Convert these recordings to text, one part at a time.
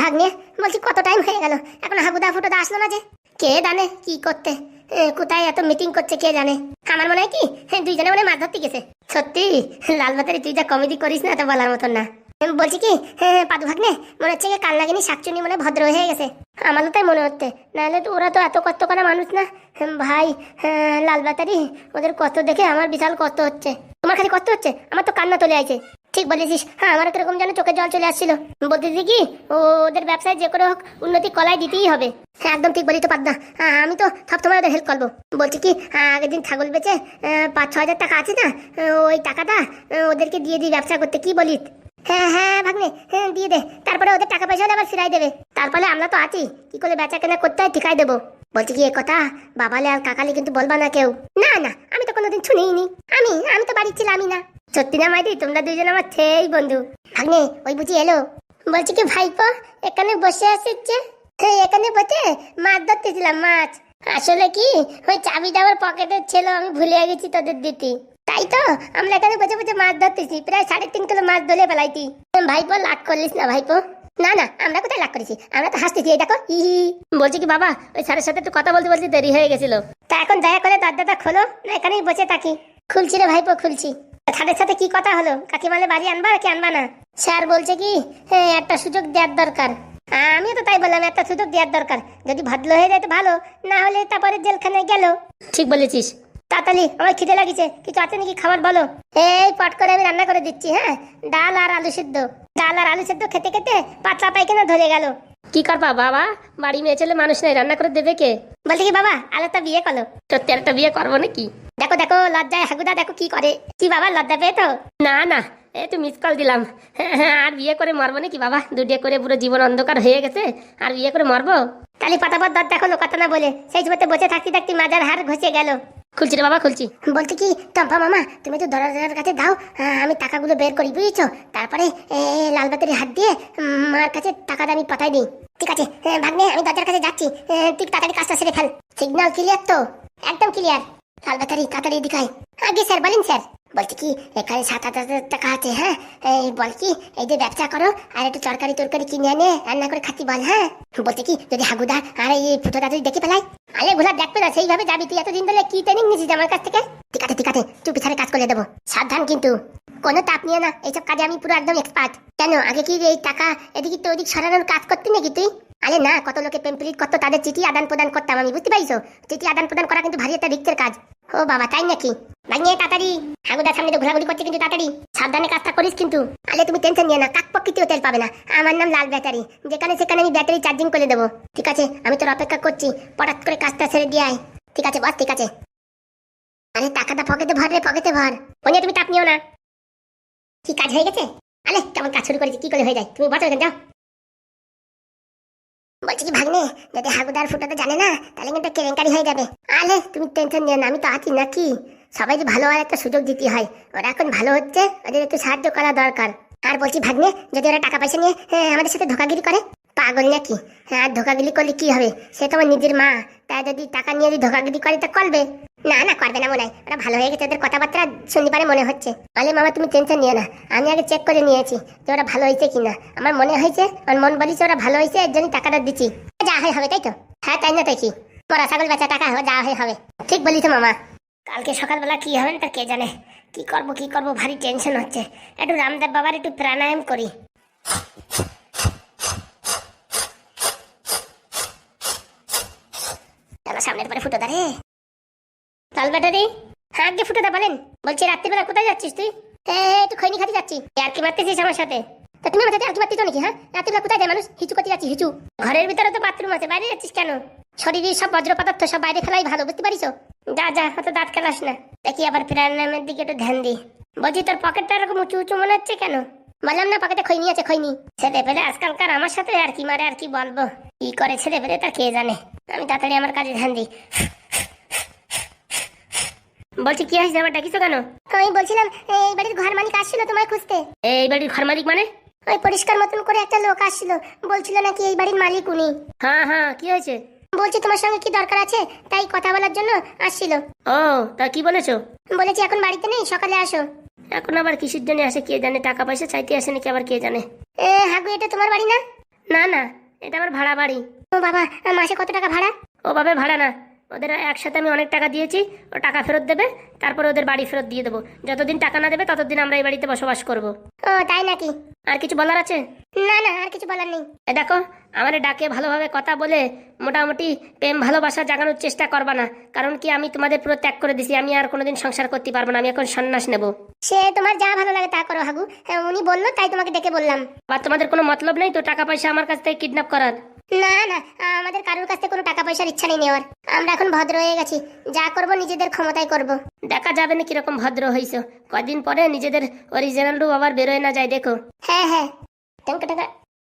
ভাগ্নে বলছি কত টাইম হয়ে গেল। এখন হাবুদা ফুটোদা আসলো না যে? কে জানে কি করতে? কোথায় এত মিটিং করছে কে জানে? আমার মনে হয় কি, দুইজনে মনে মাছ ধরতে গেছে। সত্যি, লাল ভাতারি তুই যা কমেডি করিস না, তো বলার মতন না। বলছি কি? হ্যাঁ হ্যাঁ, পাদু ভাগ্নে মনে হচ্ছে কি কাল নাগিনি শাকচুনি মনে ভদ্র হয়ে গেছে। আমারও তাই মনে হচ্ছে। নাহলে তো ওরা তো এত কষ্ট করা মানুষ না। হ্যাঁ, ভাই হ্যাঁ, লাল বাতারি ওদের কষ্ট দেখে আমার বিশাল কষ্ট হচ্ছে। তোমার খালি কষ্ট হচ্ছে? আমার তো কান্না চলে আছে ঠিক বলেছিস। হ্যাঁ আমারও কীরকম যেন চোখে জল চলে আসছিল। বলতেছি কি ওদের ব্যবসায় যে করে হোক উন্নতি কলাই দিতেই হবে। হ্যাঁ একদম ঠিক বলি তো পাদ্দা হ্যাঁ আমি তো সবসময় ওদের হেল্প করব। বলছি কি হ্যাঁ, আগের দিন ছাগল বেচে পাঁচ ছ হাজার টাকা আছে না ওই টাকাটা ওদেরকে দিয়ে দিই ব্যবসা করতে। কি বলিস? হ্যাঁ হ্যাঁ ভাগ্নে হ্যাঁ দিয়ে দে। তারপরে ওদের টাকা পয়সা আবার ফিরাই দেবে। তারপরে আমরা তো আছি। কি করে বেচা কেনা করতে হয় ঠিকাই দেবো। বলছি কি কথা, বাবালে আর কাকালে কিন্তু বলবা না কেউ। না না, আমি তো কোনোদিন শুনিনি আমি আমি তো বাড়ি ছিলামই না। সত্যি না মাইদি, তোমরা দুজন আমার সেই বন্ধু। ভাগ্নে, ওই বুঝি এলো। বলছি কি, ভাইপো, এখানে বসে আছিস যে? এখানে বসে মাছ ধরতেছিলাম, মাছ। আসলে কি, ওই চাবিটা আমার পকেটে ছিল আমি ভুলে গেছি তোদের দিতে। তাই তো? আমরা এখানে বসে বসে মাছ ধরতেছি। প্রায় সাড়ে তিন কিলো মাছ ধরে ফেলাইতি ভাইপো লাগ করলিস না ভাইপো? না না, আমরা কোথায় লাগ করেছি? আমরা তো হাসতেছি, এই দেখো, হি বলছি কি, বাবা, ওই স্যারের সাথে একটু কথা বলতে বলতে দেরি হয়ে গেছিল। তা এখন দয়া করে দরজাটা খোলো, না এখানেই বসে থাকি। খুলছি রে ভাইপো, খুলছি। ছাদের সাথে কি কথা হলো? কাকিমালে বাড়ি আনবা কি আনবা না? স্যার বলছে কি হ্যাঁ একটা সুযোগ দেওয়ার দরকার। আমিও তো তাই বললাম, একটা সুযোগ দেওয়ার দরকার। যদি ভদ্র হয়ে যায় তো ভালো, না হলে তারপরে জেলখানায় গেল। ঠিক বলেছিস। তাড়াতাড়ি আমার খিদে লাগিছে। কিছু আছে নাকি খাবার বলো? এই পট করে আমি রান্না করে দিচ্ছি হ্যাঁ? ডাল আর আলু সিদ্ধ। ডাল আর আলু সিদ্ধ খেতে খেতে পাতলা পায়খানা ধরে গেল। কি করবা বাবা? বাড়ি মেয়ে ছেলে মানুষ নেই রান্না করে দেবে কে? বলছে কি বাবা আলাদা বিয়ে করল সত্যি একটা বিয়ে করব নাকি? দেখো দেখো লজ্জায় হাগুদা দেখো কি করে। কি বাবা লজ্জা পেয়ে তো? না না এই তো মিস কল দিলাম। আর বিয়ে করে মরবো নাকি বাবা? দুটিয়ে করে পুরো জীবন অন্ধকার হয়ে গেছে আর বিয়ে করে মরবো? তালি পাতাপত দর দেখো কথা না বলে। সেই সময়তে বসে থাকতে থাকতে মাজার হার ঘষে গেল। খুলছি রে বাবা, খুলছি। বলতে কি, টম্পা মামা, তুমি তো দরজার কাছে দাও আমি টাকাগুলো বের করি, বুঝেছ? তারপরে লাল বাতির হাত দিয়ে মার কাছে টাকাটা আমি পাঠাই দিই। ঠিক আছে ভাগ্নে, আমি দরজার কাছে যাচ্ছি ঠিক তাড়াতাড়ি কাজটা সেরে ফেল। সিগন্যাল ক্লিয়ার তো? একদম ক্লিয়ার। লাল বাতারি, তাড়াতাড়ি দিকায় আগে স্যার, বলেন স্যার। বলছি কি, এখানে সাত আট হাজার টাকা আছে হ্যাঁ? বল কি, এই যে ব্যবসা করো, আর একটু তরকারি তরকারি কিনে আনে রান্না করে খাতি বল হ্যাঁ? বলছে কি, যদি হাগুদা আর এই ফুটো দাদু দেখে পেলাই আলে ঘোলা দেখবে না সেইভাবে যাবি তুই এতদিন ধরে কি ট্রেনিং নিয়েছিস আমার কাছ থেকে? ঠিক আছে ঠিক আছে, তুই পিছনে কাজ করে দেবো। সাবধান কিন্তু। কোনো তাপ নিয়ে না, এইসব কাজে আমি পুরো একদম এক্সপার্ট কেন, আগে কি এই টাকা এদিকে তো ওদিক সরানোর কাজ করতি নাকি তুই? আরে না, কত লোকে পেম্পলিট করতো, তাদের চিঠি আদান প্রদান করতাম আমি, বুঝতে পারিস চিঠি আদান প্রদান করা কিন্তু ভারী একটা রিক্সের কাজ। ও বাবা, তাই নাকি? ভাঙিয়ে তাড়াতাড়ি। হাগুদার সামনে তো ঘোরাঘুরি করছে কিন্তু তাড়াতাড়ি। সাবধানে কাজটা করিস কিন্তু। আলে তুমি টেনশন নিয়ে না, কাক পক্ষিতেও তেল পাবে না। আমার নাম লাল ব্যাটারি। যেখানে সেখানে আমি ব্যাটারি চার্জিং করে দেবো। ঠিক আছে, আমি তোর অপেক্ষা করছি। পটাত করে কাজটা ছেড়ে দিয়ে আয়। ঠিক আছে, বস, ঠিক আছে। আরে টাকাটা পকেটে ভর রে, পকেটে ভর। ওনে তুমি তাপ নিও না। কি কাজ হয়ে গেছে? আলে কেমন কাজ শুরু করেছি কি করে হয়ে যায়? তুমি বসো এখানে যাও। বলছি কি ভাগ্নে যদি হাগুদার ফুটাতে জানে না তাহলে কিন্তু কেলেঙ্কারি হয়ে যাবে। আলে তুমি টেনশন নিও না আমি তো আছি নাকি? সবাই যে ভালো হওয়ার একটা সুযোগ দিতে হয়। ওরা এখন ভালো হচ্ছে ওদের একটু সাহায্য করা দরকার। আর বলছি ভাগ্নে যদি ওরা টাকা পয়সা নিয়ে হ্যাঁ, আমাদের সাথে ধোকাগিরি করে? পাগল নাকি? হ্যাঁ আর ধোকাগিরি করলে কি হবে? সে তোমার নিজের মা। তাই যদি টাকা নিয়ে যদি ধোকাগিলি করে, তা করবে। না না, করবে না মনে হয়। ওরা ভালো হয়ে গেছে, ওদের কথাবার্তা শুনতে পারে মনে হচ্ছে। আলে মামা, তুমি টেনশন নিও না। আমি আগে চেক করে নিয়েছি যে ওরা ভালো হয়েছে কিনা। আমার মনে হয়েছে, আমার মন বলিছে ওরা ভালো হয়েছে, এর জন্য টাকাটা দিচ্ছি। যা হয় হবে, তাই তো? হ্যাঁ তাই না, তাই কি? ছাগল বেচা টাকা যা হয় হবে। ঠিক বলিস মামা। কালকে সকালবেলা কি হবে তা কে জানে? কি করব কি করব, ভারী টেনশন হচ্ছে। একটু রামদেব বাবার একটু প্রাণায়াম করি। সামনের পরে ফুটো দাঁড়ে। তাল ব্যাটারি? হ্যাঁ আগে ফুটো দা বলেন। বলছি, রাত্রিবেলা কোথায় যাচ্ছিস তুই? হ্যাঁ একটু খৈনি খাতে যাচ্ছি। আর কি মারতেছিস আমার সাথে? তা তুমি সাথে আর কি মারতেছো নাকি হ্যাঁ? রাত্রিবেলা কোথায় যায় মানুষ? হিচু করতে যাচ্ছি, হিচু। ঘরের ভিতরে তো বাথরুম আছে, বাইরে যাচ্ছিস কেন? শরীরের সব বজ্র পদার্থ, সব বাইরে ফেলাই ভালো, বুঝতে পারিস যা যা, অত দাঁত খেলাস না। দেখি আবার প্রাণায়ামের দিকে একটু ধ্যান দি বলছি, তোর পকেটটা এরকম উঁচু উঁচু মনে হচ্ছে কেন? বললাম না পকেটে খৈনি আছে খৈনি। ছেলে পেলে আজকালকার আমার সাথে আর কি মারে আর কি বলব? কি করে ছেলে পেলে তা কে জানে? আমি তাড়াতাড়ি আমার কাজে ধ্যান দিই। বলছি কি হয়েছে? আবার ডাকিছো কেন? আমি বলছিলাম এই বাড়ির ঘর মালিক আসছিল তোমায় খুঁজতে। এই বাড়ির ঘর মালিক মানে? ওই পরিষ্কার মতন করে একটা লোক আসছিল। বলছিল নাকি এই বাড়ির মালিক উনি। হ্যাঁ হ্যাঁ কি হয়েছে? বলছি তোমার সঙ্গে কি দরকার আছে? তাই কথা বলার জন্য আসছিল। ও তা কি বলেছ? বলেছি এখন বাড়িতে নেই সকালে আসো। এখন আবার কিসের জন্য আসে কে জানে? টাকা পয়সা চাইতে আসে নাকি আবার কে জানে? এ, হাগু, এটা তোমার বাড়ি না? না না, এটা আমার ভাড়া বাড়ি। ও বাবা, মাসে কত টাকা ভাড়া? ও বাবা ভাড়া না। ওদের একসাথে আমি অনেক টাকা দিয়েছি ও টাকা ফেরত দেবে তারপরে ওদের বাড়ি ফেরত দিয়ে দেবো। যতদিন টাকা না দেবে ততদিন আমরা এই বাড়িতে বসবাস করব। ও তাই নাকি? আর কিছু বলার আছে? না না আর কিছু বলার নেই। দেখো আমার ডাকে ভালোভাবে কথা বলে মোটামুটি প্রেম ভালোবাসা জাগানোর চেষ্টা করবা না। কারণ কি আমি তোমাদের পুরো ত্যাগ করে দিছি আমি আর কোনোদিন সংসার করতে পারব না আমি এখন সন্ন্যাস নেব। সে তোমার যা ভালো লাগে তা করো হাগু। হ্যাঁ, উনি বলল তাই তোমাকে ডেকে বললাম। বা তোমাদের কোনো মতলব নেই? তো টাকা পয়সা আমার কাছ থেকে কিডন্যাপ করার। না না আমাদের কারোর কাছ থেকে কোনো টাকা পয়সার ইচ্ছা নেই নেওয়ার। আমরা এখন ভদ্র হয়ে গেছি। যা করব নিজেদের ক্ষমতায় করব। দেখা যাবে না কীরকম ভদ্র হইছো। কদিন পরে নিজেদের অরিজিনাল রূপ আবার বেরোয় না যায় দেখো। হ্যাঁ হ্যাঁ। টাকা টাকা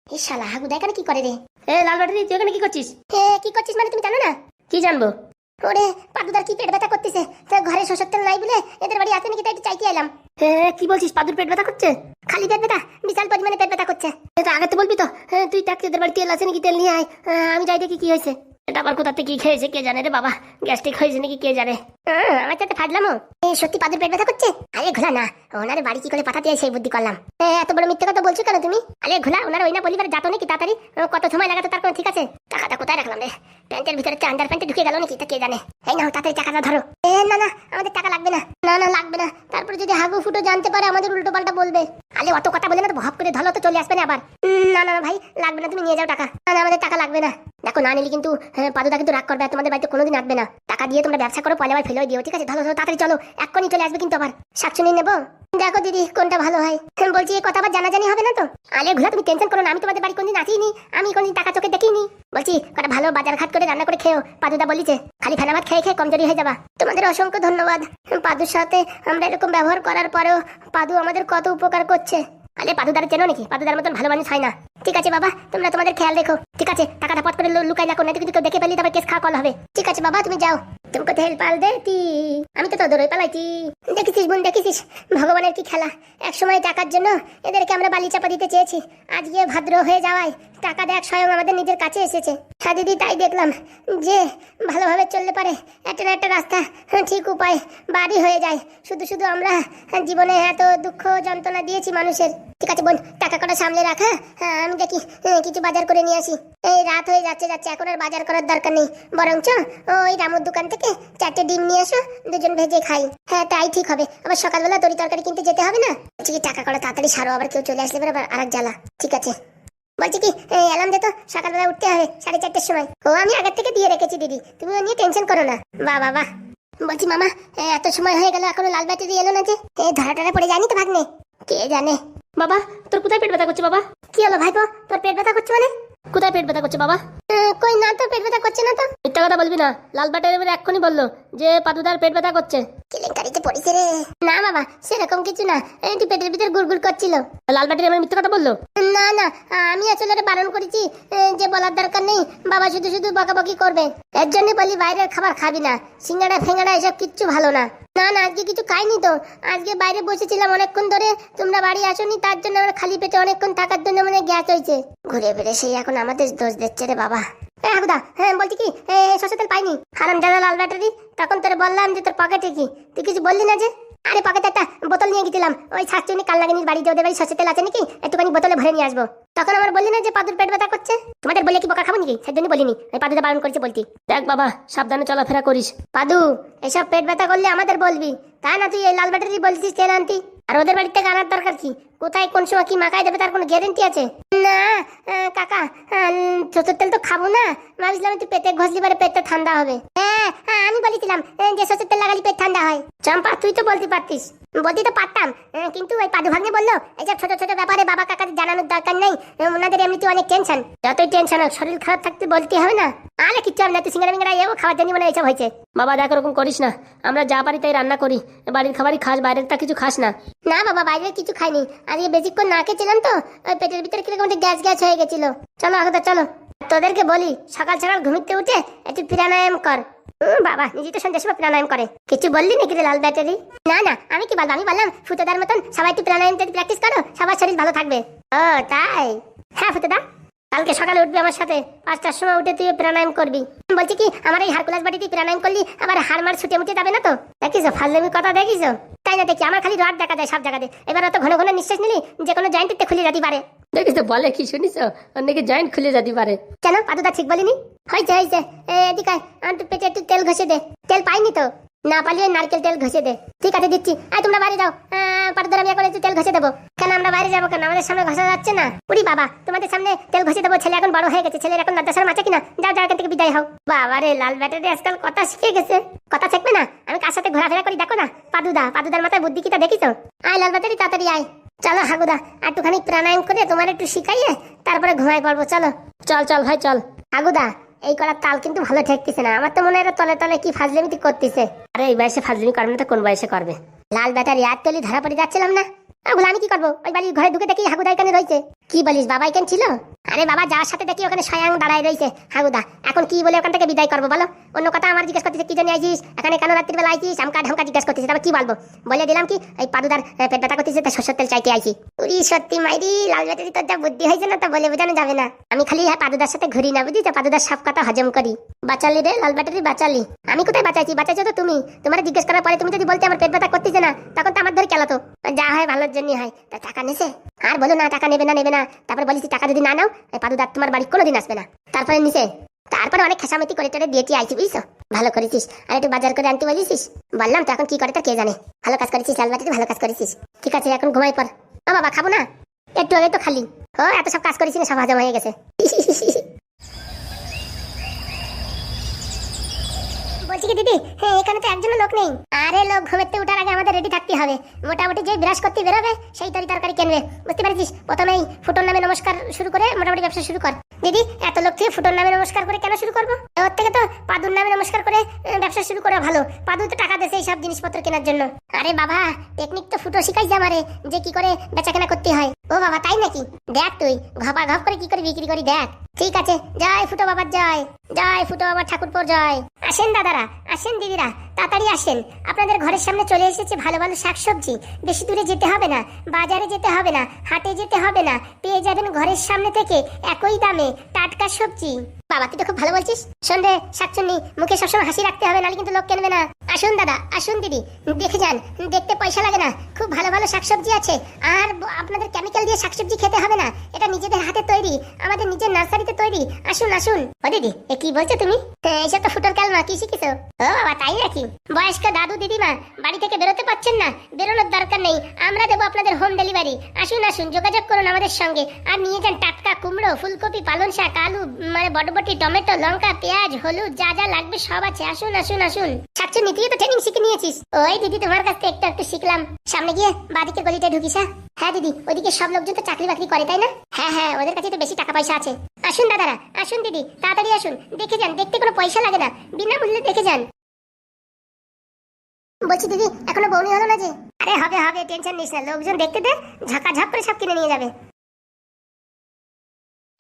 এই শালা হাগু এখানে কি করে রে? এ লাল ব্যাটারি তুই এখানে কি করছিস? হ্যাঁ কি করছিস মানে তুমি জানো না? কি জানব? ওরে পাদুদার কি পেট ব্যথা করতেছে? তা ঘরে শোষক তেল নাই বলে এদের বাড়ি আছে নাকি তাই চাইতে এলাম। হ্যাঁ কি বলছিস? পাদুর পেট ব্যথা করছে? খালি পেট ব্যথা বিশাল পরিমাণে পেট ব্যথা করছে। আগে তো বলবি তো হ্যাঁ, তুই টাক এদের বাড়ি তেল আছে নাকি? তেল নিয়ে আয়। আমি যাই দেখি কি হয়েছে। এটা আবার কি খেয়েছে কে জানে রে বাবা? গ্যাস্ট্রিক হয়েছে নাকি কে জানে? আমার সাথে ফাজলামো সত্যি পাদুর পেট ব্যথা করছে? আরে ঘোলা না ওনার বাড়ি কি করে পাঠাতে সেই বুদ্ধি করলাম। এত বড় মিথ্যে কথা বলছো কেন তুমি? আরে ঘোলা ওনার ওই না পরিবার যাতো নাকি তাড়াতাড়ি? কত সময় লাগাতো তার কোনো ঠিক আছে? টাকাটা কোথায় রাখলাম রে? প্যান্টের ভিতরে আন্ডার প্যান্টে ঢুকে গেল নাকি? তা কে জানে? এই নাও তাড়াতাড়ি টাকাটা ধরো। না না আমাদের টাকা লাগবে না। না না লাগবে না। তারপরে যদি হাগু ফুটো জানতে পারে আমাদের উল্টো পাল্টা বলবে। আলে অত কথা বলে না তো ভাব করে ধরো তো চলে আসবে না আবার। না না না, ভাই লাগবে না তুমি নিয়ে যাও টাকা। না না আমাদের টাকা লাগবে না। দেখো না নিলে কিন্তু হ্যাঁ, পাদুদা কিন্তু রাগ করবে তোমাদের বাড়িতে কোনোদিন আসবে না। টাকা দিয়ে তোমরা ব্যবসা করো পয়লা বার ফেলে দিও ঠিক আছে? ধরো তাড়াতাড়ি চলো এক্ষুনি চলে আসবে কিন্তু আবার। শাকচুনি নেব? দেখো দিদি কোনটা ভালো হয়। বলছি এই কথা আবার জানাজানি হবে না তো? আলে ঘুরা তুমি টেনশন করো না আমি তোমাদের বাড়ি কোনদিন আসিনি। আমি কোনদিন টাকা চোখে দেখিনি। বলছি কটা ভালো বাজার ঘাট করে রান্না করে খেও পাদুদা বলিছে খালি ফেনা ভাত খেয়ে খেয়ে কমজোরি হয়ে যাবা। তোমাদের অসংখ্য ধন্যবাদ। পাদুর সাথে আমরা এরকম ব্যবহার করার পরেও পাদু আমাদের কত উপকার করছে। আলে পাদুদার চেনো নাকি? পাদুদার মতন ভালো মানুষ হয় না। ঠিক আছে বাবা তোমরা তোমাদের খেয়াল রেখো। ঠিক আছে টাকাটা পট করে লুকাই রাখো না কিন্তু কেউ দেখে ফেললি তারপর কেস খাওয়া কল হবে। ঠিক আছে বাবা তুমি যাও। তোমাকে তেল পাল দেতি আমি তো তোদের ওই পালাইছি দেখেছিস বোন দেখেছিস? ভগবানের কি খেলা? এক সময় টাকার জন্য এদেরকে আমরা বালি চাপা দিতে চেয়েছি। আজকে ভাদ্র হয়ে যাওয়ায় টাকা দেখ স্বয়ং আমাদের নিজের কাছে এসেছে। হ্যাঁ দিদি তাই দেখলাম যে ভালোভাবে চললে পারে। একটা না একটা রাস্তা হ্যাঁ, ঠিক উপায় বাড়ি হয়ে যায়। শুধু শুধু আমরা জীবনে এত দুঃখ যন্ত্রণা দিয়েছি মানুষের। ঠিক আছে বোন টাকা কটা সামলে রাখা হ্যাঁ, আমি দেখি হ্যাঁ, কিছু বাজার করে নিয়ে আসি। এই রাত হয়ে যাচ্ছে যাচ্ছে এখন আর বাজার করার দরকার নেই। বরঞ্চ ওই রামুর দোকান থেকে চারটে ডিম নিয়ে আসো দুজন ভেজে খাই। হ্যাঁ তাই ঠিক হবে। আবার সকালবেলা তরি তরকারি কিনতে যেতে হবে না? বলছি কি টাকা কটা তাড়াতাড়ি সারো আবার কেউ চলে আসলে আবার আর এক জ্বালা। ঠিক আছে। বলছি কি অ্যালার্ম দে তো সকালবেলা উঠতে হবে সাড়ে চারটের সময়। ও আমি আগের থেকে দিয়ে রেখেছি দিদি। তুমি ও নিয়ে টেনশন করো না। বাহ বাহ বলছি মামা এত সময় হয়ে গেল এখনও লাল বাতি দিয়ে এলো না যে? ধরা টরা পড়ে যায়নি তো ভাগ্নে? কে জানে? বাবা তোর কোথায় পেট ব্যথা করছে বাবা? কি হলো ভাইপো? তোর পেট ব্যথা করছে মানে? কোথায় পেট ব্যথা করছে বাবা? কই না তো পেট ব্যথা করছে না তো? মিথ্যা কথা বলবি না। লাল ব্যাটারি এবারে এক্ষুনি বলল যে পাদুদার পেট ব্যথা করছে। কেলেঙ্কারিতে পড়েছে রে। না বাবা সেরকম কিছু না। একটু পেটের ভিতর গুড়গুড় করছিল। লাল মিথ্যা কথা বলল? না না আমি আসলে বারণ করেছি যে বলার দরকার নেই। বাবা শুধু শুধু বকাবকি করবে। এর জন্য বলি বাইরের খাবার খাবি না। সিঙ্গাড়া ফেঙ্গাড়া এসব কিচ্ছু ভালো না। না না আজকে কিছু খাইনি তো। আজকে বাইরে বসেছিলাম অনেকক্ষণ ধরে। তোমরা বাড়ি আসোনি তার জন্য আমরা খালি পেটে অনেকক্ষণ থাকার জন্য মানে গ্যাস হয়েছে। ঘুরে ফিরে সেই এখন আমাদের দোষ দিচ্ছে রে বাবা। এ হাগুদা হ্যাঁ বলছি কি, এ তেল পাইনি। হারাম দাদা লাল ব্যাটারি, তখন তোরে বললাম যে তোর পকেটে কি? তুই কিছু বললি না যে? আরে, পকেটে একটা বোতল নিয়ে গেছিলাম। ওই শাকচুনি কাল্লাগিনীর বাড়িতে ওদের বাড়ি সরষে তেল আছে নাকি, একটুখানি বোতলে ভরে নিয়ে আসব। তখন আমার বললি না যে পাদুর পেট ব্যথা করছে? তোমাদের বলে কি বকা খাব নাকি? সেজন্য বলিনি। ওই পাদুতে বারণ করেছে বলতি। দেখ বাবা, সাবধানে চলাফেরা করিস। পাদু, এসব পেট ব্যথা করলে আমাদের বলবি। তা না তুই এই লাল ব্যাটারি বলছিস তেল আনতি? আর ওদের বাড়িতে আনার দরকার কি? কোথায়, কোন সময় কি মাখাই দেবে তার কোনো গ্যারেন্টি আছে? না কাকা ছোটোর তেল তো খাব না। ভাবছিলাম তুই পেটে ঘষলি পরে পেটটা ঠান্ডা হবে। হ্যাঁ আমি বলেছিলাম যে সরষের তেল লাগালি পেট ঠান্ডা হয়। চম্পা, তুই তো বলতে পারতিস। বলতে তো পারতাম। কিন্তু ওই পাদু ভাগ্নে বলল এইসব ছোট ছোট ব্যাপারে বাবা কাকাদের জানানোর দরকার নেই। ওনাদের এমনিতে অনেক টেনশন যতই টেনশন হোক, শরীর খারাপ থাকতে বলতে হবে না। আরে কিচ্ছু হবে না, তুই সিঙ্গারা মিঙ্গারা এও খাওয়ার জন্য মানে এইসব হয়েছে। বাবা, দেখ ওরকম করিস না। আমরা যা পারি তাই রান্না করি। বাড়ির খাবারই খাস বাইরের তা কিছু খাস না। না বাবা বাইরে কিছু খাইনি। আজকে বেশিক্ষণ না খেয়েছিলাম তো, ওই পেটের ভিতরে কীরকম একটা গ্যাস গ্যাস হয়ে গেছিল। চলো আগতা চলো। তোদেরকে বলি, সকাল সকাল ঘুমিতে উঠে একটু প্রাণায়াম কর। বাবা নিজে তো সন্ধ্যা সময় প্রাণায়াম করে। কিছু বললি নাকি রে লাল ব্যাটারি? না না, আমি কি বলব? আমি বললাম ফুটোদার মতন সবাই একটু প্রাণায়াম প্র্যাকটিস করো, সবার শরীর ভালো থাকবে। ও, তাই? হ্যাঁ ফুটোদা কালকে সকালে উঠবি আমার সাথে। পাঁচটার সময় উঠে তুই প্রাণায়াম করবি। বলছি কি আমার এই হারকুলাস বাড়িতে প্রাণায়াম করলি আবার হাড় মার ছুটে মুটে যাবে না তো? দেখিস ফাজলামি কথা দেখিস? তাই না দেখি আমার খালি রাত দেখা যায় সব জায়গাতে। এবার অত ঘন ঘন নিঃশ্বাস নিলি যে কোনো জয়েন্টিতে খুলে যেতে পারে। দেখিস তো বলে কি শুনিস? ওর নাকি জয়েন্ট খুলে যেতে পারে? কেন? পাদুদা ঠিক বলিনি? হয়েছে হয়েছে। এদিকে একটু পেটে একটু তেল ঘষে দে। তেল পাইনি তো? না পালিয়ে নারকেল তেল ঘষে দে। ঠিক আছে, দিচ্ছি। আয়, তোমরা বাইরে যাও। পাদুদার আমি এখন একটু তেল ঘষে দেবো। কেন, আমরা বাইরে যাব কেন? আমাদের সামনে ঘষা যাচ্ছে না। উড়ি বাবা, তোমাদের সামনে তেল ঘষে দেবো। ছেলে এখন বড় হয়ে গেছে। ছেলের এখন শরম আছে কিনা? যাও যাও, এখান থেকে বিদায় হও। বাবা রে, লাল ব্যাটারি আজকাল কথা শিখে গেছে। কথা শিখবে না? আমি কার সাথে ঘোরাফেরা করি? দেখো না। পাদুদা, পাদুদার মাথায় বুদ্ধি কিটা দেখিছো আয়, লাল ব্যাটারি, তাড়াতাড়ি আয়। চলো, হাগুদা, একটুখানি প্রাণায়াম করে তোমার একটু শিখাইয়ে তারপরে ঘুমাই পড়ব। চলো। চল চল, ভাই, চল। হাগুদা এই করার তাল কিন্তু ভালো ঠেকতেছে না। আমার তো মনে হয় তলে তলে কি ফাজলিমিতি করতেছে। আরে, এই বয়সে ফাজলিমি করবে না তো কোন বয়সে করবে? লাল ব্যাটার ইয়ার তলি ধরা পড়ে যাচ্ছিলাম না। আমি কি করব? ওই বাড়ির ঘরে ঢুকে দেখি হাগুদা কানে রয়েছে। কি বলিস বাবা এখানে ছিল? আরে বাবা, যাওয়ার সাথে দেখি ওখানে স্বয়ং দাঁড়ায় রয়েছে। হাগুদা, এখন কি বলে ওখান থেকে বিদায় করব বলো? অন্য কথা আমার জিজ্ঞেস করতেছে, কি জন্য আইছিস? এখানে কেন রাত্রির বেলা আইছিস? আমকা ঢামকা জিজ্ঞেস করতেছে তারপর কি বলব? বলে দিলাম কি এই পাদুদার পেট ব্যথা করতেছে, তাই শস্যের তেল চাইতে আইছি। উরি, সত্যি মাইরি, লাল ব্যাটারি তোর যা বুদ্ধি হয়েছে না তা বলে বোঝানো যাবে না। আমি খালি হ্যাঁ পাদুদার সাথে ঘুরি না বুঝিস পাদুদার সব কথা হজম করি। বাঁচালি রে, লাল ব্যাটারি বাঁচালি। আমি কোথায় বাঁচাইছি? বাঁচাইছো তো তুমি? তোমার জিজ্ঞেস করার পরে তুমি যদি বলতে আমার পেট ব্যথা করতেছে না, তখন তো আমার ধরে কেলাতো। যা হয় ভালোর জন্যই হয়। তা টাকা নেছে আর বলো না, টাকা নেবে না নেবে না। তারপর বলিস টাকা যদি না নাও পাদুদার তোমার বাড়ি কোনোদিন আসবে না। তারপরে নিছে। তারপরে অনেক খেসামতি করে টেরে দিয়েছি আইছি বুঝছ ভালো করেছিস। আর একটু বাজার করে আনতে বলেছিস? বললাম তো এখন কি করে তা কে জানে। ভালো কাজ করেছিস, চাল বাটিতে ভালো কাজ করেছিস। ঠিক আছে, এখন ঘুমাই পর। ও বাবা, খাব না? একটু আগে তো খালি। ও, এত সব কাজ করেছি না, সব হজম হয়ে গেছে। কি দিদি? হ্যাঁ এখানে তো একজন লোক নেই। আরে লোক ঘুমেতে উঠার আগে আমাদের রেডি থাকতে হবে। মোটামুটি যে ব্রাশ করতে বেরোবে, সেই তরি তরকারি কিনবে? বুঝতে পারছিস? প্রথমেই ফুটোর নামে নমস্কার শুরু করে মোটামুটি ব্যবসা শুরু কর। দিদি, এত লোক থেকে ফুটোর নামে নমস্কার করে কেন শুরু করব? ওর থেকে তো পাদুর নামে নমস্কার করে ব্যবসা শুরু করা ভালো। পাদু তো টাকা দেছে এইসব জিনিসপত্র কেনার জন্য। আরে বাবা টেকনিক তো ফুটো শিখাই আমারে, যে কি করে বেচা কেনা করতে হয়। ও বাবা, তাই নাকি? দেখ তুই, ঘপা ঘপ করে কি করে বিক্রি করি দেখ। ঠিক আছে, জয় ফুটো বাবার জয়। জয় ফুটো বাবার ঠাকুরপোর জয়। আসেন দাদারা, আসেন দিদিরা। তাড়াতাড়ি আসেন। আপনাদের ঘরের সামনে চলে এসেছে ভালো ভালো শাকসবজি। বেশি দূরে যেতে হবে না, বাজারে যেতে হবে না, হাটে যেতে হবে না। পেয়ে যাবেন ঘরের সামনে থেকে একই দামে টাটকা সবজি। বাবা, তুই তো খুব ভালো বলছিস। সন্ধে শাকচুন্নি, মুখে সবসময় হাসি রাখতে হবে, নাহলে কিন্তু লোক কিনবে না। আসুন দাদা, আসুন দিদি। দেখে যান, দেখতে পয়সা লাগে না। খুব ভালো ভালো শাকসবজি আছে। আর আপনাদের কেমিক্যাল দিয়ে শাকসবজি খেতে হবে না। এটা নিজেদের হাতে তৈরি, আমাদের নিজের নার্সারিতে তৈরি। আসুন আসুন। ও দিদি, এ কি বলছো তুমি? এইসব তো ফুটোর ক্যালমা কি শিখেছো? ও বাবা, তাই নাকি? বয়স্ক দাদু দিদিমা বাড়ি থেকে বেরোতে পারছেন না, বেরোনোর দরকার নেই। আমরা দেবো আপনাদের হোম ডেলিভারি আসুন আসুন, যোগাযোগ করুন আমাদের সঙ্গে। আর নিয়ে যান টাটকা কুমড়ো, ফুলকপি, পালং শাক, আলু মানে বটবটি, টমেটো, লঙ্কা, পেঁয়াজ, হলুদ, যা যা লাগবে সব আছে। আসুন আসুন আসুন। শাকচুর নীতি তো ট্রেনিং শিখে নিয়েছিস। ওই দিদি তোমার কাছ থেকে একটু একটু শিখলাম। সামনে গিয়ে বাদিকে গলিতে ঢুকিস হ্যাঁ? হ্যাঁ দিদি, ওইদিকে সব লোকজন তো চাকরি বাকরি করে, তাই না? হ্যাঁ হ্যাঁ ওদের কাছে তো বেশি টাকা পয়সা আছে। আসুন, দাদারা, আসুন, দিদি, তাড়াতাড়ি আসুন। দেখে যান, দেখতে কোনো পয়সা লাগে না। বিনামূল্যে দেখে যান। বলছি দিদি, এখনও বৌনি হলো না যে আরে হবে হবে, টেনশন নিস না। লোকজন দেখতে দে ঝাঁকাঝাঁক করে সব কিনে নিয়ে যাবে।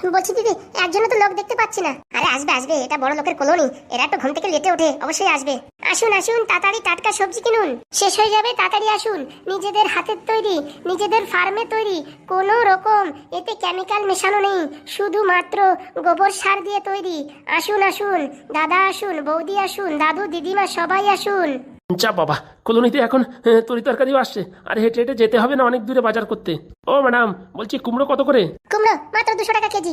বলছি দিদি, একজনও তো লোক দেখতে পাচ্ছি না। আরে আসবে আসবে, এটা বড় লোকের কলোনি। এরা তো ঘুম থেকে লেটে ওঠে, অবশ্যই আসবে। আসুন আসুন, তাড়াতাড়ি টাটকা সবজি কিনুন। শেষ হয়ে যাবে, তাড়াতাড়ি আসুন। নিজেদের হাতের তৈরি, নিজেদের ফার্মে তৈরি, কোনো রকম এতে কেমিক্যাল মেশানো নেই। শুধুমাত্র গোবর সার দিয়ে তৈরি। আসুন আসুন, দাদা আসুন, বৌদি আসুন, দাদু, দিদিমা, সবাই আসুন। যা বাবা কলোনিতে এখন তরি তরকারিও আসছে। আর হেঁটে হেঁটে যেতে হবে না অনেক দূরে বাজার করতে। ও ম্যাডাম বলছি কুমড়ো কত করে? কুমড়ো মাত্র দুশো টাকা কেজি।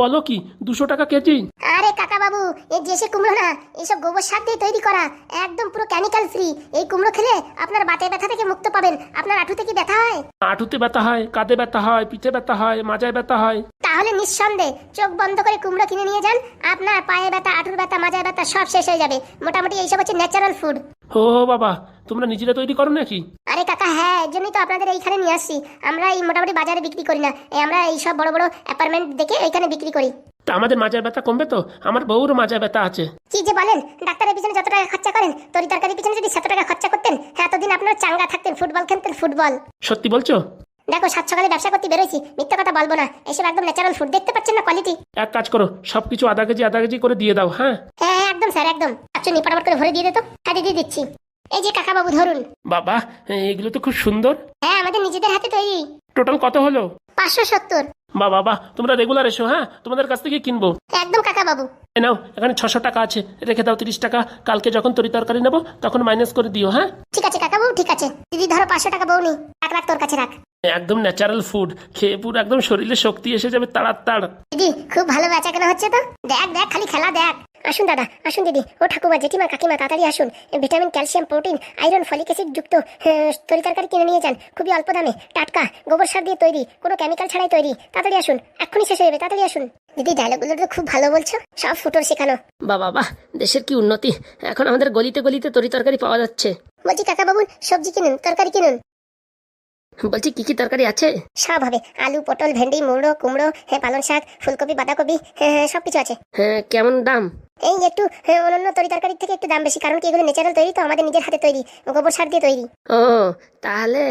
বলো কি দুশো টাকা কেজি? আরে কাকা বাবু এই দেশে কুমড়ো না এইসব গোবর সার দিয়ে তৈরি করা একদম পুরো কেমিক্যাল ফ্রি এই কুমড়ো খেলে আপনার বাতে ব্যথা থেকে মুক্ত পাবেন। আপনার আঠু কি ব্যথা হয়? আঁটুতে ব্যথা হয় কাঁধে ব্যথা হয় পিঠে ব্যথা হয় মাজায় ব্যথা হয়। তাহলে নিঃসন্দেহে চোখ বন্ধ করে কুমড়ো কিনে নিয়ে যান। আপনার পায়ে ব্যথা আঠুর ব্যথা মাজায় ব্যথা সব শেষ হয়ে যাবে। মোটামুটি এইসব হচ্ছে ন্যাচারাল ফুড ও বাবা তোমরা নিজেরা তৈরি করো নাকি? আরে কাকা হ্যাঁ এর জন্যই তো আপনাদের এইখানে নিয়ে আসছি। আমরা এই মোটামুটি বাজারে বিক্রি করি না। এই আমরা এইসব বড় বড় অ্যাপার্টমেন্ট দেখে এইখানে বিক্রি করি। তা আমাদের মাজার ব্যথা কমবে তো? আমার বউর মাজার ব্যথা আছে। কি যে বলেন ডাক্তারের পিছনে যত টাকা খরচা করেন তরি তরকারির পিছনে যদি সেত টাকা খরচা করতেন এতদিন আপনারা চাঙ্গা থাকতেন ফুটবল খেলতেন ফুটবল। সত্যি বলছো? দেখো সাত সকালে ব্যবসা করতে বেরোইছি। মিথ্যা কথা বলব না। এসব একদম ন্যাচারাল ফুড দেখতে পাচ্ছেন না কোয়ালিটি এক কাজ করো সবকিছু আধা কেজি আধা কেজি করে দিয়ে দাও হ্যাঁ? হ্যাঁ হ্যাঁ, একদম স্যার একদম। আচ্ছা নিপাটাপাট করে ভরে দিয়ে দে তো। হ্যাঁ দিয়ে দিচ্ছি। এই যে কাকা বাবু ধরুন। বাবা এগুলো তো খুব সুন্দর। হ্যাঁ আমাদের নিজেদের হাতে তৈরি। টোটাল কত হলো? পাঁচশো সত্তর। বা বাবা তোমরা রেগুলার এসো হ্যাঁ? তোমাদের কাছ থেকে কিনবো। একদম কাকা বাবু এ নাও এখানে ছশো টাকা আছে। রেখে দাও তিরিশ টাকা। কালকে যখন তরি তরকারি নেব তখন মাইনাস করে দিও হ্যাঁ? ঠিক আছে কাকা বাবু ঠিক আছে। দিদি ধরো পাঁচশো টাকা বউ নি রাখ রাখ তোর কাছে রাখ। একদম ন্যাচারাল ফুড খেয়ে পুরো একদম শরীরে শক্তি এসে যাবে তাড়াতাড়। দিদি খুব ভালো বেচা কেনা হচ্ছে তো? দেখ দেখ খালি খেলা দেখ। আসুন দাদা আসুন দিদি। ও ঠাকুমা জেঠিমা কাকিমা তাড়াতাড়ি আসুন। Vitamin calcium protein iron folic acid যুক্ত তরি তরকারি কিনে নিয়ে যান। খুবই অল্প দামে। টাটকা গোবর সার দিয়ে তৈরি কোনো কেমিক্যাল ছাড়াই তৈরি। তাড়াতাড়ি আসুন এক্ষুনি শেষ হয়ে যাবে তাড়াতাড়ি আসুন। দিদি ডায়লগুলো তো খুব ভালো বলছো। সব ফুটোর শেখানো। বাবা বাহ দেশের কি উন্নতি। এখন আমাদের গলিতে গলিতে তরি তরকারি পাওয়া যাচ্ছে। বলছি কাকা বাবু সবজি কিনুন তরকারি কিনুন। বলছি কি কি তরকারি আছে? সব হবে। আলু পটল ভেন্ডি মুড়ো কুমড়ো হ্যাঁ পালং শাক ফুলকপি বাঁধাকপি হ্যাঁ সব কিছু আছে। হ্যাঁ কেমন দাম? এই একটু অন্যান্য তরি তরকারির থেকে একটু দাম বেশি কারণ কি এগুলো ন্যাচারাল তৈরি তো আমাদের নিজের হাতে তৈরি গোবর সার দিয়ে তৈরি। ও তাহলে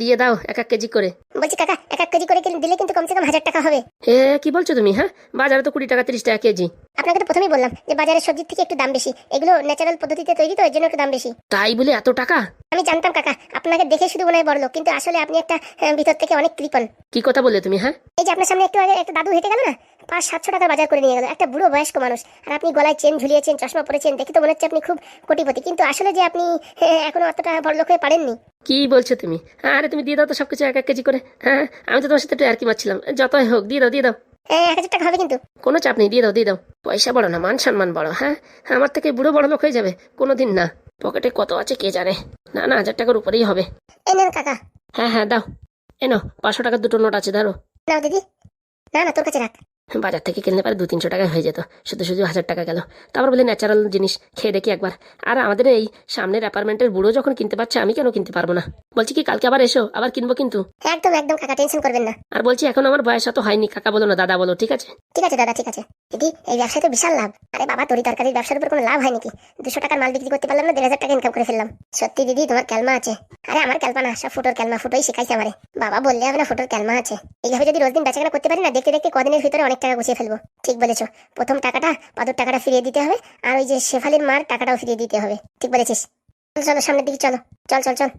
দিয়ে দাও এক এক কেজি করে। বলছি কাকা এক এক কেজি করে দিলে কিন্তু কমসে কম হাজার টাকা হবে। হে কি বলছো তুমি হ্যাঁ? বাজারে তো কুড়ি টাকা তিরিশ টাকা কেজি। আপনাকে তো প্রথমেই বললাম যে বাজারের সবজির থেকে একটু দাম বেশি এগুলো ন্যাচারাল পদ্ধতিতে তৈরি তো এর জন্য একটু দাম বেশি। তাই বলে এত টাকা? আমি জানতাম কাকা আপনাকে দেখে শুধু মনে হয় বড় লোক, কিন্তু আসলে আপনি একটা হ্যাঁ, ভিতর থেকে অনেক কৃপণ। কি কথা বললে তুমি হ্যাঁ? এই যে আপনার সামনে একটু আগে একটা দাদু হেঁটে গেল না? পাঁচ সাতশো টাকার বাজার করে নিয়ে গেল। একটা বুড়ো বয়স্ক মানুষ। আর আপনি গলায় চেন ঝুলিয়েছেন চশমা পরেছেন দেখে তো মনে হচ্ছে আপনি খুব কোটিপতি। কিন্তু আসলে যে আপনি এখনও অতটা বড় লোক হয়ে পারেননি। কি বলছো তুমি? আরে তুমি দিয়ে দাও তো সবকিছু এক এক কেজি করে। হ্যাঁ আমি তো তোমার সাথে একটু আর কি মারছিলাম। যতই হোক দিয়ে দাও দিয়ে দাও। এক হাজার টাকা হবে কিন্তু। কোনো চাপ নেই দিয়ে দাও দিয়ে দাও। পয়সা বড় না মান সম্মান বড় হ্যাঁ? আমার থেকে বুড়ো বড় লোক হয়ে যাবে কোনো দিন না। পকেটে কত আছে কে জানে? না না হাজার টাকার উপরেই হবে। কাকা। হ্যাঁ হ্যাঁ দাও। এনো পাঁচশো টাকার দুটো নোট আছে ধরো নাও দিদি। না না তোর কাছে রাখ। বাজার থেকে কিনলে পারে দু তিনশো টাকায় হয়ে যেত। শুধু শুধু হাজার টাকা গেল। তারপর বলে ন্যাচারাল জিনিস খেয়ে দেখি একবার। আর আমাদের এই সামনের অ্যাপার্টমেন্টের বুড়ো যখন কিনতে পারছে আমি কেন কিনতে পারব না? বলছি কি কালকে আবার এসো আবার কিনবো কিন্তু? একদম একদম কাকা টেনশন করবেন না। আর বলছি এখন আমার বয়স অত হয়নি কাকা বলো না দাদা বলো ঠিক আছে? ঠিক আছে দাদা ঠিক আছে। দিদি এই ব্যবসায় তো বিশাল লাভ। আরে বাবা তরি তরকারির ব্যবসার উপর কোনো লাভ হয় নাকি? দুশো টাকার মাল বিক্রি করতে পারলাম না দেড় হাজার টাকা ইনকাম করে ফেললাম। সত্যি দিদি তোমার ক্যালমা আছে। আরে আমার ক্যালমা না সব ফুটোর ক্যালমা ফুটোই শিখাইছে আমারে। বাবা বললে হবে না ফুটোর ক্যালমা আছে। এইভাবে যদি রোজ দিন বেচাকেনা করতে পারি না দেখতে দেখতে কদিনের ভিতরে অনেক টাকা গুছিয়ে ফেলব। ঠিক বলেছ। প্রথম টাকাটা পাদুর টাকাটা ফিরিয়ে দিতে হবে আর ওই যে শেফালির মার টাকাটাও ফিরিয়ে দিতে হবে। ঠিক বলেছিস। চলো, সামনের দিকে চলো। চল চল চল।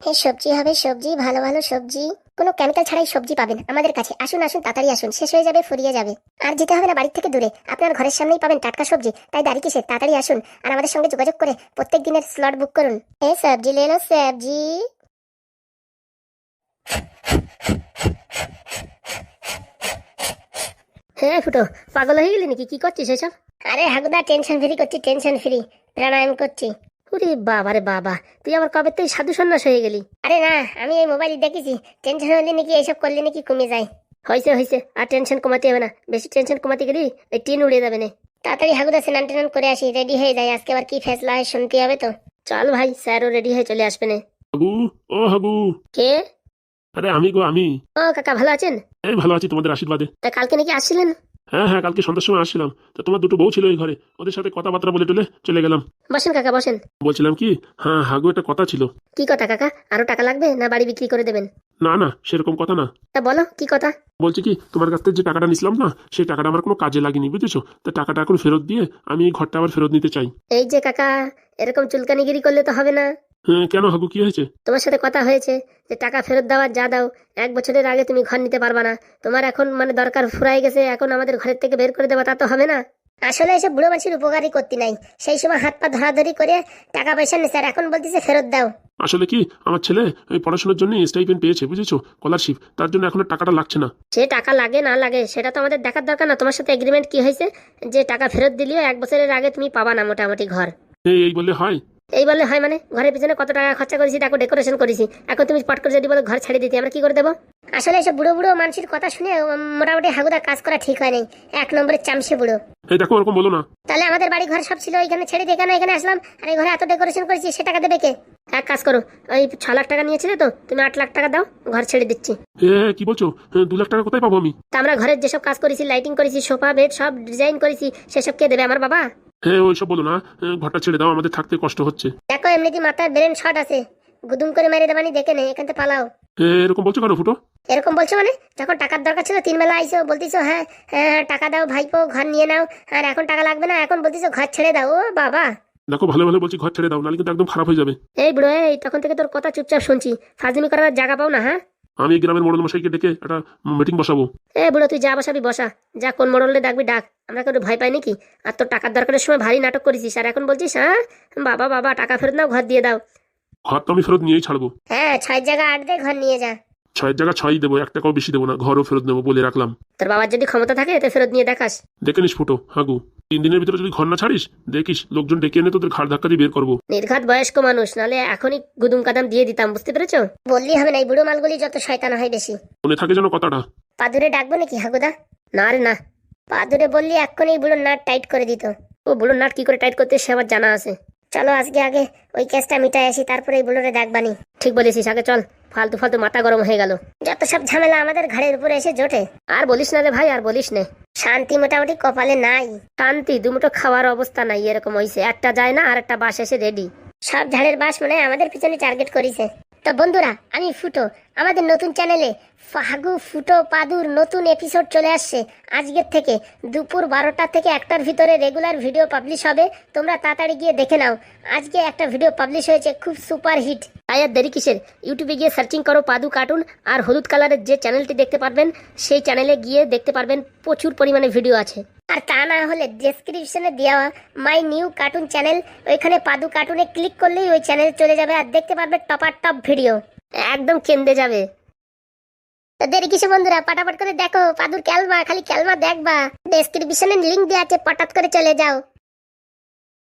এই সবজি হবে সবজি ভালো ভালো সবজি। কোনো কেমিক্যাল ছাড়াই সবজি পাবেন আমাদের কাছে। আসুন আসুন তাড়াতাড়ি আসুন। শেষ হয়ে যাবে ফুরিয়ে যাবে। আর যেতে হবে না বাড়ির থেকে দূরে। আপনার ঘরের সামনেই পাবেন টাটকা সবজি। তাই দাঁড়িয়ে কিসে তাড়াতাড়ি আসুন আর আমাদের সঙ্গে যোগাযোগ করে প্রত্যেক দিনের স্লট বুক করুন। এ সবজি লেলো সবজি। হ্যাঁ ফুটো পাগল হয়ে গেলি নাকি? কি করছিস এসব? আরে হাগুদা টেনশন ফ্রি করছি টেনশন ফ্রি প্রাণায়াম করছি। ওরে বাবা রে বাবা তুই আবার কবে তুই সাধু সন্ন্যাস হয়ে গেলি? আরে না আমি এই মোবাইলে দেখেছি। টেনশন হলে নাকি এইসব করলে নাকি কমে যায়। হয়েছে হয়েছে আর টেনশন কমাতে হবে না। বেশি টেনশন কমাতে গেলি এই টিন উড়ে যাবে না। তাড়াতাড়ি হাগুদা স্নান টেনান করে আসি রেডি হয়ে যায়। আজকে আবার কি ফেসলা হয় শুনতে হবে তো। চল ভাই স্যারও রেডি হয়ে চলে আসবে না। হাগু ও হাগু। কে? আরে আমি গো আমি। ও কাকা ভালো আছেন? এই ভালো আছি তোমাদের আশীর্বাদে। তা কালকে নাকি আসছিলেন? হ্যাঁ হ্যাঁ কালকে সন্ধ্যার সময় আসছিলাম। তো তোমার দুটো বউ ছিল এই ঘরে ওদের সাথে কথাবার্তা বলে টলে চলে গেলাম। বসেন কাকা বসেন। বলছিলাম কি হ্যাঁ হাগু একটা কথা ছিল। কি কথা কাকা? আরও টাকা লাগবে না বাড়ি বিক্রি করে দেবেন? না না সেরকম কথা না। তা বলো কি কথা? বলছি কি তোমার কাছ থেকে যে টাকাটা নিছিলাম না সেই টাকাটা আমার কোনো কাজে লাগেনি বুঝেছ? তা টাকাটা এখন ফেরত দিয়ে আমি এই ঘরটা আবার ফেরত নিতে চাই। এই যে কাকা এরকম চুলকানিগিরি করলে তো হবে না। হ্যাঁ কেন হাগু কি হয়েছে? তোমার সাথে কথা হয়েছে যে টাকা ফেরত দেওয়ার যা দাও এক বছরের আগে তুমি ঘর নিতে পারবা না। তোমার এখন মানে দরকার ফুরাই গেছে এখন আমাদের ঘরের থেকে বের করে দেবা তা তো হবে না। আসলে এসব বুড়ো মানুষের উপকারই করতে নাই। সেই সময় হাত পা ধরাধরি করে টাকা পয়সা নিছে স্যার এখন বলতেছে ফেরত দাও। আসলে কি? আমার ছেলে ওই পড়াশোনার জন্য স্টাইপেন্ড পেয়েছে বুঝেছ? স্কলারশিপ তার জন্য এখন আর টাকাটা লাগছে না। সে টাকা লাগে না লাগে সেটা তো আমাদের দেখার দরকার না। তোমার সাথে এগ্রিমেন্ট কি হয়েছে? যে টাকা ফেরত দিলেও এক বছরের আগে তুমি পাবা না মোটামুটি ঘর। এই এই বললে হয়? এই বলে হয় মানে? ঘরের পিছনে কত টাকা খরচা করেছি দেখো ডেকোরেশন করেছি। এখন তুমি পট করে যদি বলো ঘর ছাড়িয়ে দিতে আমরা কি করে দেবো? আসলে এসব বুড়ো বুড়ো মানুষের কথা শুনে মোটামুটি হাগুদা কাজ করা ঠিক হয় নাই। এক নম্বরের চামচে বুড়ো। এই দেখো ওরকম বলো না। তাহলে আমাদের বাড়ি ঘর সব ছিল এখানে ছেড়ে দিয়ে কেন এখানে আসলাম? আর এই ঘরে এত ডেকোরেশন করেছি সে টাকা দেবে কে? এক কাজ করো ওই ছ লাখ টাকা নিয়েছিলে তো তুমি আট লাখ টাকা দাও ঘর ছেড়ে দিচ্ছি। কি বলছো? দু লাখ টাকা কোথায় পাবো আমি? তা আমরা ঘরের যেসব কাজ করেছি লাইটিং করেছি সোফা বেড সব ডিজাইন করেছি সেসব কে দেবে আমার বাবা? হ্যাঁ ওইসব বলো না। ঘরটা ছেড়ে দাও আমাদের থাকতে কষ্ট হচ্ছে। দেখো এমনিতে মাথার ব্রেন শর্ট আছে। গুদুম করে মেরে দেবানি দেখে নে এখান থেকে পালাও। এরকম বলছো কেন ফুটো? এরকম বলছো মানে? যখন টাকার দরকার ছিল তিন বেলা আইসো বলতিছো হ্যাঁ হ্যাঁ টাকা দাও ভাইপো ঘর নিয়ে নাও। আর এখন টাকা লাগবে না এখন বলতিছো ঘর ছেড়ে দাও ও বাবা। দেখো ভালো ভালো বলছি ঘর ছেড়ে দাও নাহলে কিন্তু একদম খারাপ হয়ে যাবে। এই বুড়ো এই তখন থেকে তোর কথা চুপচাপ শুনছি। ফাজলিমি করার জায়গা পাও না হ্যাঁ? আমি এই গ্রামের মোড়ল মশাইকে ডেকে একটা মিটিং বসাবো। এ বুড়ো তুই যা বসাবি বসা। যা কোন মোড়লে ডাকবি ডাক। আমরা কেউ ভয় পাই নাকি? আর তোর টাকার দরকারের সময় ভারী নাটক করেছিস। আর এখন বলছিস হ্যাঁ? বাবা বাবা টাকা ফেরত নাও ঘর দিয়ে দাও। ঘর তো আমি ফেরত নিয়েই ছাড়বো। হ্যাঁ ছয় জায়গা আট দে ঘর নিয়ে যা। ছয়ের জায়গা ছয়ই দেবো এক টাকাও বেশি দেবো না ঘরও ফেরত নেব বলে রাখলাম। তোর বাবার যদি ক্ষমতা থাকে এতে ফেরত নিয়ে দেখাস। দেখে নিস ফুটো হাগু। তিন দিনের ভিতরে যদি ঘর না ছাড়িস দেখিস লোকজন ডেকে এনে তোদের ঘাড় ধাক্কা দিয়ে বের করব। নির্ঘাত বয়স্ক মানুষ নালে এখনই গুদুম কাদাম দিয়ে দিতাম বুঝতে পেরেছ? বললি হবে না এই বুড়ো মালগুলি যত শয়তান হয় বেশি। মনে থাকে যেন কথাটা। পাদুরে ডাকবো নাকি হাগুদা? না রে না। পাদুরে বললি এক্ষুনি এই বুড়ো নাট টাইট করে দিত। ও বুড়ো নাট কি করে টাইট করতে সে আমার জানা আছে। চলো আজকে আগে ওই কেসটা মিটাই আসি তারপরে এই বুড়োরে ডাকবানি। ঠিক বলেছিস আগে চল। ফালতু ফালতু মাথা গরম হয়ে গেল। যত সব ঝামেলা আমাদের ঘাড়ের উপরে এসে জোটে। আর বলিস না রে ভাই আর বলিস নে। শান্তি মোটামুটি কপালে নাই। শান্তি দুমুটো খাওয়ার অবস্থা নাই এরকম হয়েছে একটা যায় না আর একটা বাস এসে রেডি সব ঝাড়ের বাস মনে হয় আমাদের পিছনে টার্গেট করেছে। তো বন্ধুরা, আমি ফুটো। আমাদের নতুন চ্যানেলে ফাগু, ফুটো, পাদুর নতুন এপিসোড চলে আসছে। আজকের থেকে দুপুর বারোটা থেকে একটার ভিতরে রেগুলার ভিডিও পাবলিশ হবে। তোমরা তাড়াতাড়ি গিয়ে দেখে নাও। আজকে একটা ভিডিও পাবলিশ হয়েছে খুব সুপার হিট তাই আর দেরি কিসের? ইউটিউবে গিয়ে সার্চিং করো পাদু কার্টুন আর হলুদ কালারের যে চ্যানেলটি দেখতে পারবেন, সেই চ্যানেলে গিয়ে দেখতে পারবেন প্রচুর পরিমাণে ভিডিও আছে। আর তা না হলে ডেসক্রিপশনে দেওয়া মাই নিউ কার্টুন চ্যানেল ওইখানে পাদু কার্টুনে ক্লিক করলেই ওই চ্যানেলে চলে যাবে আর দেখতে পারবে টপার টপ ভিডিও একদম কেন্দে যাবে। দেরি কিছু বন্ধুরা? পাটাপাট করে দেখো, পাদুর ক্যালমা খালি ক্যালমা দেখবা। ডেসক্রিপশনে লিঙ্ক দেওয়া আছে, পটাত করে চলে যাও।